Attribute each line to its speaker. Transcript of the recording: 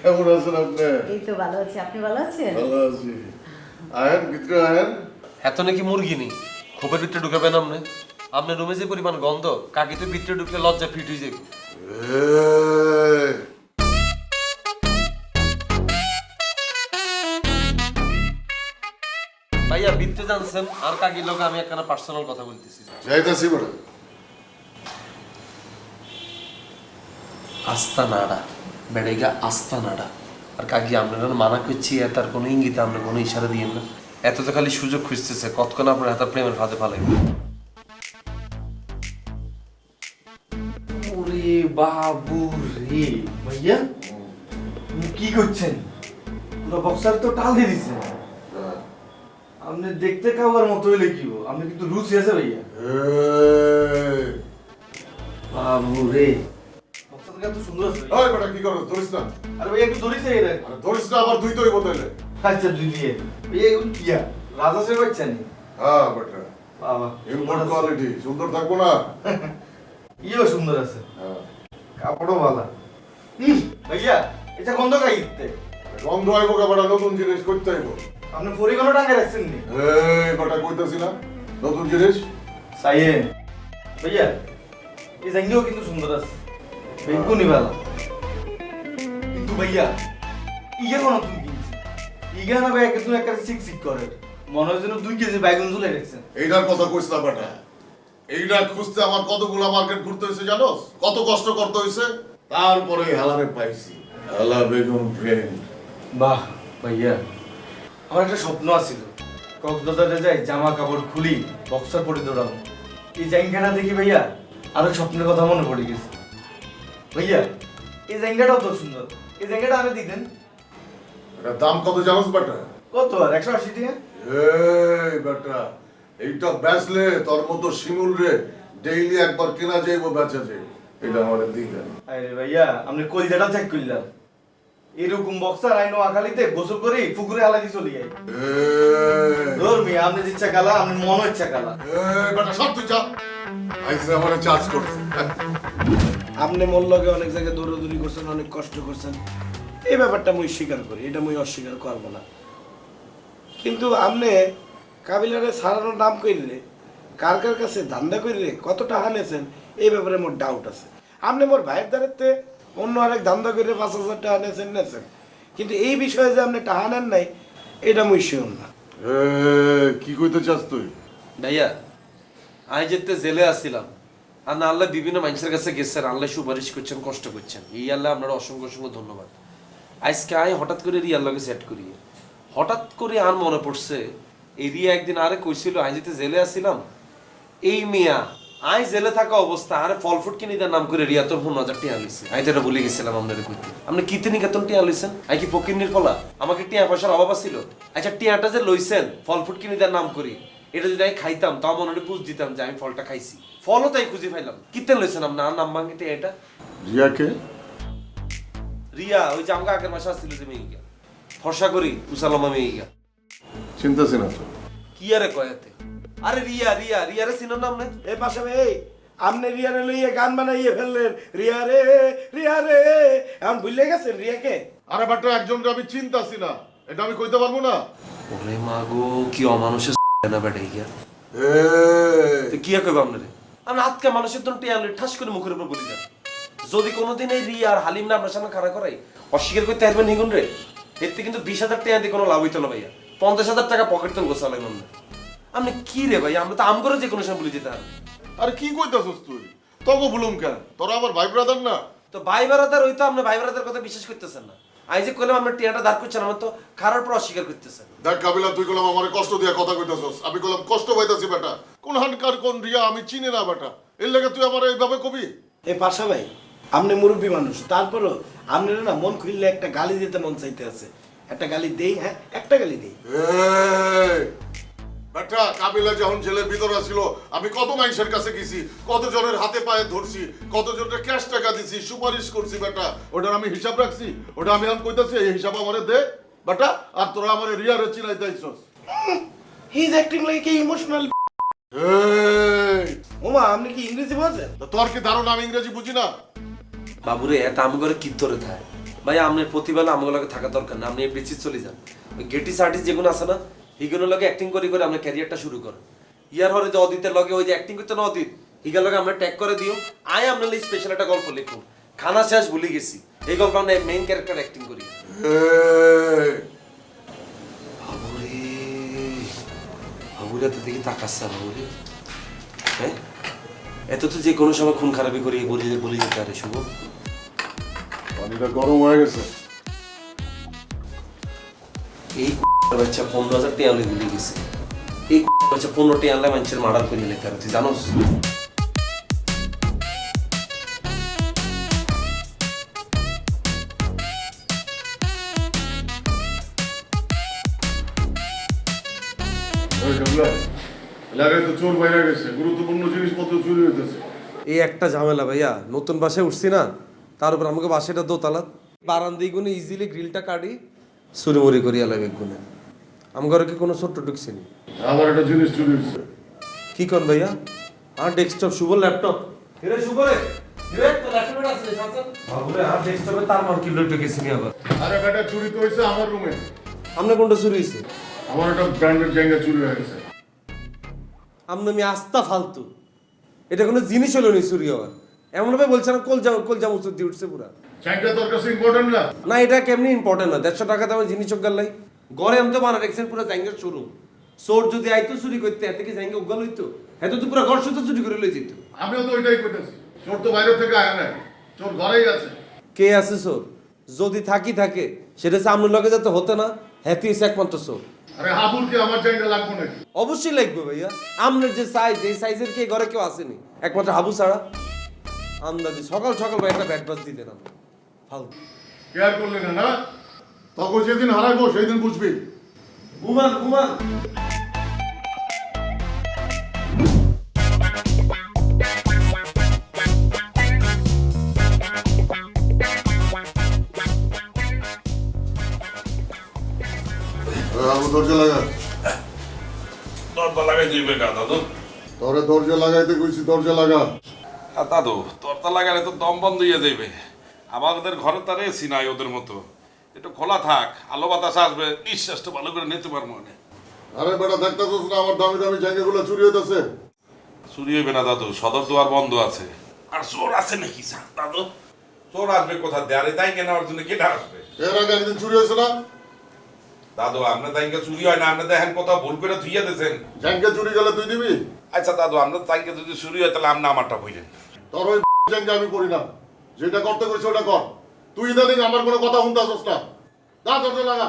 Speaker 1: কেমন আছেন আপনি?
Speaker 2: এই তো ভালো আছি। আপনি ভালো আছেন?
Speaker 1: ভালো আছি। আয়েন ভিতরে আয়েন।
Speaker 3: এত নাকি মুরগি নেই? খোপের ভিতরে ঢুকাবেন আপনি। আপনার রুমে যে পরিমাণ গন্ধ কাকিতে ভিতরে ঢুকলে লজ্জা ফিট হয়ে যাবে। ভাইয়া বিত্তে জানছেন আর কাকির লোক আমি একখানা পার্সোনাল কথা বলতেছি।
Speaker 1: যাইতাছি বড়
Speaker 3: আস্তা নাড়া বেড়েগা আস্তা নাড়া আর কাকি আপনারা মানা করছি এ তার কোনো ইঙ্গিতে আপনার কোনো ইশারা দিয়েন না। এত তো খালি সুযোগ খুঁজতেছে কতক্ষণ আপনার হাতে প্রেমের ফাঁদে ফালাই
Speaker 4: ওরে বাবু রে ভাইয়া কি করছেন? পুরো বক্সার তো টাল দিয়ে দিচ্ছেন আপনি দেখতে কাউয়ার মতো হইলে কি আপনি কিন্তু রুচি আছে ভাইয়া। বাবু রে এত সুন্দর আছে।
Speaker 1: ওই বেটা কি করো? ধরিস না।
Speaker 4: আরে ভাইয়া একটু ধরিস এই
Speaker 1: আরে ধরিস না আবার দুই তৈব তাইলে
Speaker 4: আচ্ছা দুই দিয়ে। ভাইয়া এগুলো কিয়া রাজা সে বাচ্চা নি?
Speaker 1: হ্যাঁ বেটা।
Speaker 4: বাবা
Speaker 1: ইম্পোর্ট কোয়ালিটি সুন্দর থাকব না।
Speaker 4: ইও সুন্দর আছে।
Speaker 1: হ্যাঁ।
Speaker 4: কাপড়ও ভালো হুম ভাইয়া এটা গন্ধ খাইতে
Speaker 1: গন্ধ আইব বেটা নতুন জিনিস করতে আইব।
Speaker 4: আপনি পরিগণ টাঙ্গে রাখছেন নি?
Speaker 1: এই বেটা কইতাছি না। নতুন জিনিস?
Speaker 4: সাইয়েন। ভাইয়া এই জাঙ্গিও কিন্তু সুন্দর আছে। বেগুনি ভালো কিন্তু ভাইয়া ইয়ে কোন তুমি কিনছি? ইগে না ভাইয়া কিন্তু একটা সিক সিক করে। মনে হয় যেন দুই কেজি বাইগুন ঝুলে রেখেছেন
Speaker 1: এইটার কথা কইস না বেটা। এইটা খুঁজতে আমার কতগুলা মার্কেট ঘুরতে হয়েছে জানোস? কত কষ্ট করতে হয়েছে তারপরে হেলারে পাইছি। হেলা বেগম ফ্রেন্ড
Speaker 4: বাহ ভাইয়া। আমার একটা স্বপ্ন আছিল। কক্সবাজারে যাই জামা কাপড় খুলি বক্সার পরে দৌড়াবো এই জায়গাটা দেখি ভাইয়া আরও স্বপ্নের কথা মনে পড়ে গেছে। ভাইয়া এই জায়গাটাও তো সুন্দর। এই জায়গাটা আরে দিতেন
Speaker 1: এটার দাম কত জানোস বেটা?
Speaker 4: কত? আর একশো আশি টাকা?
Speaker 1: এই বেটা এইটা বেচলে তোর মতো শিমুল রে ডেইলি একবার কেনা যাইব বেচা যাইব। এটা আমার দিলেন
Speaker 4: আরে ভাইয়া আপনি কলিজাটা চেক করলাম এরকম বক্সার আইনো আকালিতে গোসল করি পুকুরে আলাদি চলে যাই মিয়া আপনি ইচ্ছা কালা আপনি মন ইচ্ছা কালা।
Speaker 1: বেটা সব তুই যা। আইসে আমার চার্জ করছে।
Speaker 5: আপনি মোর লগে অনেক জায়গায় দৌড়াদৌড়ি করছেন অনেক কষ্ট করছেন। এই ব্যাপারটা মুই স্বীকার করি এটা মুই অস্বীকার করব না। কিন্তু আপনি কাবিলারে সারানোর নাম করিলে কার কার কাছে ধান্দা করিলে কত টাকা নেছেন এই ব্যাপারে মোর ডাউট আছে। আপনি মোর ভাইয়ের দ্বারাতে অন্য আরেক ধান্দা করে পাঁচ হাজার টাকা নেছেন নেছেন। কিন্তু এই বিষয়ে যে আপনি টাকা নেন নাই এটা মুই শিওর না।
Speaker 1: এ, কি কইতে চাস তুই?
Speaker 3: ভাইয়া আমি যেতে জেলে আসছিলাম আর না আল্লাহ বিভিন্ন মানুষের কাছে গেছেন, আল্লাহ সুপারিশ করছেন, কষ্ট করছেন। এই আল্লাহ আপনার অসংখ্য অসংখ্য ধন্যবাদ। আজকে আয় হঠাৎ করে রিয়ার লগে সেট করি। হঠাৎ করে আর মনে পড়ছে, এই রিয়া একদিন আরে কইছিল, আমি যেতে জেলে আসছিলাম এই মিয়া আই জেলে থাকা অবস্থা, আরে ফল ফুট কিনে দেওয়ার নাম করে রিয়া তোর ফোন হাজার টিয়া লইছে আমি তো ভুলে গেছিলাম আপনার কইতে। আপনি কিতে নিকেতন টিয়া লইছেন আই কি ফকিন্নির কলা? আমাকে টিয়া পয়সার অভাব ছিল আচ্ছা টিয়াটা যে লইছেন, ফল ফুট কিনে দেওয়ার নাম করি এটা যদি আমি খাইতাম তাও মনে হয় বুঝ দিতাম যে আমি ফলটা খাইছি। ফলও তাই খুঁজে পাইলাম। কিতে লইছেন আর নাম ভাঙে টিয়া এটা।
Speaker 1: রিয়াকে?
Speaker 3: রিয়া ওই যে আমাকে আগের মাসে আসছিল যে মেয়ে ফর্সা করি উসালামা মেয়ে
Speaker 1: চিন্তাছি না তো
Speaker 3: কি আরে কয়াতে আরে রিয়া রিয়া রিয়ারে চিনো নাম নাই?
Speaker 5: এই পাশে এই আপনি রিয়ারে লইয়ে গান বানাইয়ে ফেললেন। রিয়া রে রিয়া রে এখন ভুলে গেছেন রিয়াকে?
Speaker 1: আরে বেটা একজনকে আমি চিন্তাছি না। এটা আমি কইতে পারব না।
Speaker 3: ওরে মাগো কি অমানুষের না বেটা গিয়া।
Speaker 1: এই,
Speaker 3: তো কি কইব আপনারে? আমি আজকে মানুষের ঠাস করে মুখের উপর বলি যান যদি কোনোদিন এই রিয়া আর হালিম না আপনার সামনে খাড়া করাই অস্বীকার করতে পারবেন নিগুন রে থেকে কিন্তু বিশ হাজার টাকা দিয়ে কোনো লাভ হইতো না ভাইয়া। পঞ্চাশ হাজার টাকা পকেট তো গোসা লাগবে না। আপনি কি রে ভাই? আমরা তো আম করে যে কোনো সময় বলে যেতে
Speaker 1: আরে কি কইতাছস তুই? ভুলুম কেন? তোরা আমার ভাই ব্রাদার না?
Speaker 3: তো ভাই বারাদার ওই তো আপনি ভাই বারাদার কথা বিশ্বাস করতেছেন না। আই যে করলাম আপনার টিয়াটা দাঁড় করছেন আমার তো খারাপ পর অস্বীকার করতেছেন।
Speaker 1: দেখ কাবিলা তুই কলাম আমার কষ্ট দিয়া কথা কইতাছস। আমি কলাম কষ্ট পাইতাছি বেটা। কোন হানকার কোন রিয়া আমি চিনি না বেটা। এর লাগে তুই আমার এইভাবে কবি?
Speaker 5: এই পাশা ভাই আপনি মুরব্বী মানুষ। তারপরও আপনি না মন খুললে একটা গালি দিতে মন চাইতে আছে। একটা গালি দেই হ্যাঁ? একটা গালি দেই।
Speaker 1: বেটা কাবিলা যখন জেলের ভিতরে ছিল আমি কত মানুষের কাছে গেছি কত জনের হাতে পায়ে ধরছি কত জনের ক্যাশ টাকা দিছি সুপারিশ করছি বেটা ওটার আমি হিসাব রাখছি ওটা আমি এখন কইতাছি এই হিসাব আমারে দে বেটা আর তোরা আমারে রিয়ারে চিনাই দিছস
Speaker 5: he is acting like a emotional ওমা আপনি কি ইংরেজি বোঝেন?
Speaker 1: তো তোর কি ধারণা আমি ইংরেজি বুঝি না?
Speaker 3: বাবুরে এত আমগরে কি ধরে থাকে? ভাই আপনার প্রতিবেলা আমগুলোকে থাকা দরকার না আপনি বেশি চলে যান। ওই গেটিস আর্টিস্ট যেগুলো আছে না হিগুলোর লগে অ্যাক্টিং করে করে আপনার ক্যারিয়ারটা শুরু করেন ইয়ার হরে যে অদিতের লগে ওই যে অ্যাক্টিং করতে না অদিত হিগার লগে আমরা ট্যাগ করে দিও। আয় আপনার স্পেশাল একটা গল্প লিখুন খানা শেষ ভুলে গেছি। এই গল্প আমরা মেইন ক্যারেক্টার অ্যাক্টিং করি। বাবুরে বাবুরে তো দেখি তাকাচ্ছে বাবুরে। হ্যাঁ? এত তো যে কোনো সময় খুন খারাপি করি বলি বলি যেতে আরে শুভ।
Speaker 1: পানিটা গরম হয়ে গেছে।
Speaker 3: এই বাচ্চা পনেরো হাজার টিয়া হলে গেছে। এই বাচ্চা পনেরো টিয়া আনলে মানুষের মার্ডার করে লেখা তুই জানোস?
Speaker 1: এলাকায় তো চোর বাইরে গেছে গুরুত্বপূর্ণ জিনিসপত্র চুরি হইতেছে।
Speaker 6: এই একটা ঝামেলা ভাইয়া নতুন বাসায় উঠছি না তার উপর আমাকে বাসাটা দোতলা। বারান্দি গুনে ইজিলি গ্রিলটা কাটি সুরিমুরি করি আলাই বেগুনে আমার কি কোনো ছোট্ট ঢুকছে নি?
Speaker 1: আমার একটা জিনিস চুরি হয়েছে
Speaker 6: কি কর ভাইয়া? আর ডেস্কটপ শুভ ল্যাপটপ হিরে শুভ রে। হিরে তো ল্যাপটপ আছে সাসন বাবুরে আর ডেস্কটপে তার মার কিলো ঢুকেছে নি আবার।
Speaker 1: আরে বেটা চুরি তো হয়েছে আমার রুমে
Speaker 6: আমনে কোনটা চুরি হইছে?
Speaker 1: আমার একটা ব্র্যান্ডের জায়গা চুরি হয়ে গেছে।
Speaker 6: আমনে আমি আস্তা ফালতু। এটা কোনো জিনিস হলো নি চুরি হওয়ার? এমন ভাবে বলছে না কল জাম কল জাম উত্তর দিয়ে উঠছে পুরা।
Speaker 1: জায়গা তোর কাছে ইম্পর্টেন্ট না?
Speaker 6: না এটা কেমনি ইম্পর্টেন্ট না? দেড়শো টাকা দামের জিনিস চোখ লাই ঘরে আমি তো বানা রেখেছেন পুরো জাঙ্গের শোরুম চোর যদি আইতো চুরি করতে এত কি জাঙ্গে উগাল হইতো? এত তো পুরো ঘর শুধু চুরি করে লই যেত।
Speaker 1: আমিও তো ওইটাই করতেছি। চোর তো বাইরে থেকে আয় না চোর ঘরেই আছে।
Speaker 6: কে আছে চোর যদি থাকি থাকে সেটা সামনের লগে যাতে হতে না হ্যাতি হচ্ছে একমাত্র চোর
Speaker 1: আরে হাবুল কি আমার জায়গা লাগবো নাকি?
Speaker 6: অবশ্যই লাগবে ভাইয়া। আমনের যে সাইজ এই সাইজের কে ঘরে কেউ আসেনি? একমাত্র হাবু ছাড়া। আন্দাজি সকাল সকাল ভাই একটা ব্যাট বাস দিতেন আমি ফালতু।
Speaker 1: কেয়ার করলে না না? তখন যেদিন হারাইবো সেই দিন বুঝবি।
Speaker 6: ঘুমান ঘুমান।
Speaker 1: হাবু ধৈর্য লাগা।
Speaker 7: দরজা লাগাই দিবে গা দাদু।
Speaker 1: তোরে ধৈর্য লাগাইতে কইছি ধৈর্য লাগা।
Speaker 7: আর দাদু দরজা লাগালে তো দম বন্ধ হয়ে আমাদের ঘরে তার এসি নাই ওদের মতো। একটু খোলা থাক আলো বাতাস আসবে নিঃশ্বাসটা ভালো করে নিতে পারব না
Speaker 1: আরে বেটা দেখতেছিস না আমার দামি দামি জায়গাগুলো চুরি হইতেছে?
Speaker 7: চুরি হইবে না দাদু সদর দুয়ার বন্ধ আছে। আর চোর আছে নাকি স্যার দাদু? চোর আসবে কোথা দিয়ে আরে তাই জন্য কেটে আসবে।
Speaker 1: এর আগে একদিন চুরি হয়েছে না?
Speaker 7: দাদু আপনার তাইকে চুরি হয় না আপনি দেখেন কোথাও ভুল করে ধুইয়া দিয়েছেন।
Speaker 1: জাঙ্গে চুরি গেলে তুই দিবি?
Speaker 7: আচ্ছা দাদু আপনার তাইকে যদি চুরি হয় তাহলে আপনি আমারটা বইলেন।
Speaker 1: তোর ওই জাঙ্গে আমি করি না। যেটা করতে কইছি ওটা কর। তুই ইদানিং আমার কোনো কথা শুনতে আসছ না। যা দরজা লাগা।